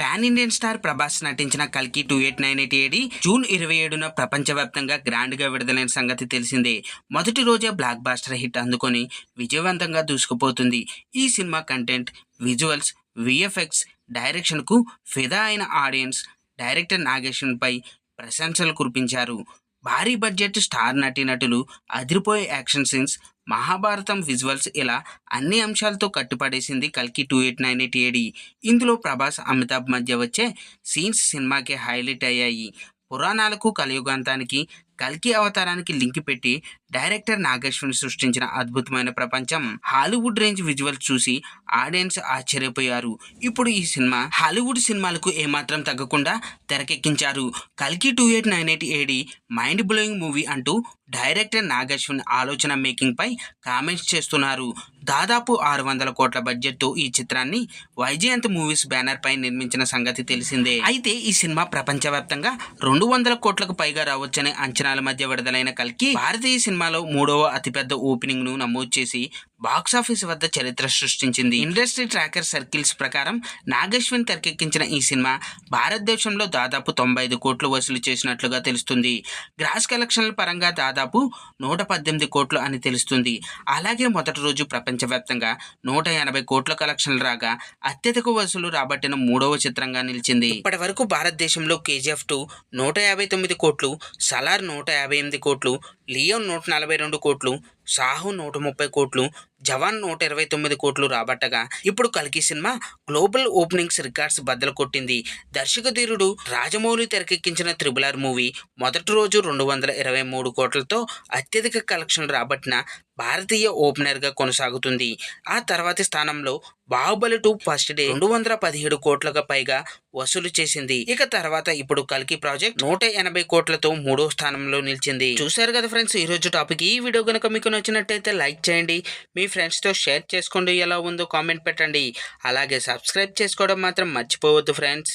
Pan Indian star Prabhas నటించిన కల్కి two eight nine eight AD June ఇరవై ఏడున ప్రపంచవ్యాప్తంగా గ్రాండ్గా విడుదలైన సంగతి తెలిసిందే. మొదటి రోజే బ్లాక్ బాస్టర్ హిట్ అందుకొని విజయవంతంగా దూసుకుపోతుంది. ఈ సినిమా కంటెంట్ విజువల్స్ విఎఫ్ఎక్స్ డైరెక్షన్కు ఫిదా అయిన ఆడియన్స్ డైరెక్టర్ నాగేశ్వన్పై ప్రశంసలు కురిపించారు. భారీ బడ్జెట్ స్టార్ నటీనటులు అదిరిపోయే యాక్షన్ సీన్స్ మహాభారతం విజువల్స్ ఇలా అన్ని అంశాలతో కట్టుపడేసింది కల్కి two eight nine eight AD. ఇందులో ప్రభాస్ అమితాబ్ మధ్య వచ్చే సీన్స్ సినిమాకి హైలైట్ అయ్యాయి. పురాణాలకు కలియుగాంతానికి కల్కి అవతారానికి లింక్ పెట్టి డైరెక్టర్ నాగేశ్వర్ సృష్టించిన అద్భుతమైన ప్రపంచం హాలీవుడ్ రేంజ్ విజువల్ చూసి ఆడియన్స్ ఆశ్చర్యపోయారు. ఇప్పుడు ఈ సినిమా హాలీవుడ్ సినిమాలకు ఏమాత్రం తగ్గకుండా తెరకెక్కించారు. కల్కి two eight nine eight AD mind blowing movie అంటూ డైరెక్టర్ నాగేశ్వన్ ఆలోచన మేకింగ్ పై కామెంట్స్ చేస్తున్నారు. దాదాపు ఆరు వందల కోట్ల బడ్జెట్తో ఈ చిత్రాన్ని వైజయంత్ మూవీస్ బ్యానర్ పై నిర్మించిన సంగతి తెలిసిందే. అయితే ఈ సినిమా ప్రపంచవ్యాప్తంగా రెండు వందల కోట్లకు పైగా రావచ్చనే అంచనాల మధ్య విడుదలైన కల్కి భారతీయ సినిమా సినిమాలో మూడవ అతిపెద్ద ఓపెనింగ్ను నమోదు చేసి బాక్సాఫీస్ వద్ద చరిత్ర సృష్టించింది. ఇండస్ట్రీ ట్రాకర్ సర్కిల్స్ ప్రకారం నాగేశ్వన్ తెరకెక్కించిన ఈ సినిమా భారతదేశంలో దాదాపు తొంభై ఐదు కోట్లు వసూలు చేసినట్లుగా తెలుస్తుంది. గ్రాస్ కలెక్షన్ల పరంగా దాదాపు నూట పద్దెనిమిది కోట్లు అని తెలుస్తుంది. అలాగే మొదటి రోజు ప్రపంచవ్యాప్తంగా నూట ఎనభై కోట్ల కలెక్షన్లు రాగా అత్యధిక వసూలు రాబట్టిన మూడవ చిత్రంగా నిలిచింది. ఇప్పటి వరకు భారతదేశంలో కేజీఎఫ్ టూ నూట యాభై తొమ్మిది కోట్లు సలార్ నూట యాభై ఎనిమిది కోట్లు లియో నూట నలభై రెండు కోట్లు సాహు నూట ముప్పై కోట్లు జవాన్ నూట ఇరవై తొమ్మిది కోట్లు రాబట్టగా ఇప్పుడు కల్కి సినిమా గ్లోబల్ ఓపెనింగ్స్ రికార్డ్స్ బద్దలు కొట్టింది. దర్శకధీరుడు రాజమౌళి తెరకెక్కించిన త్రిబుల్ మూవీ మొదటి రోజు రెండు వందల ఇరవై మూడు కోట్లతో అత్యధిక కలెక్షన్ రాబట్టిన భారతీయ ఓపెనర్గా కొనసాగుతుంది. ఆ తర్వాతి స్థానంలో బాహుబలి టూ ఫస్ట్ డే రెండు వందల పదిహేడు కోట్లకు పైగా వసూలు చేసింది. ఇక తర్వాత ఇప్పుడు కల్కి ప్రాజెక్ట్ నూట ఎనభై కోట్లతో మూడో స్థానంలో నిలిచింది. చూశారు కదా ఫ్రెండ్స్ ఈ రోజు టాపిక్. ఈ వీడియో కనుక మీకు నచ్చినట్టయితే లైక్ చేయండి. మీ ఫ్రెండ్స్తో షేర్ చేసుకోండి. ఎలా ఉందో కామెంట్ పెట్టండి. అలాగే సబ్స్క్రైబ్ చేసుకోవడం మాత్రం మర్చిపోవద్దు ఫ్రెండ్స్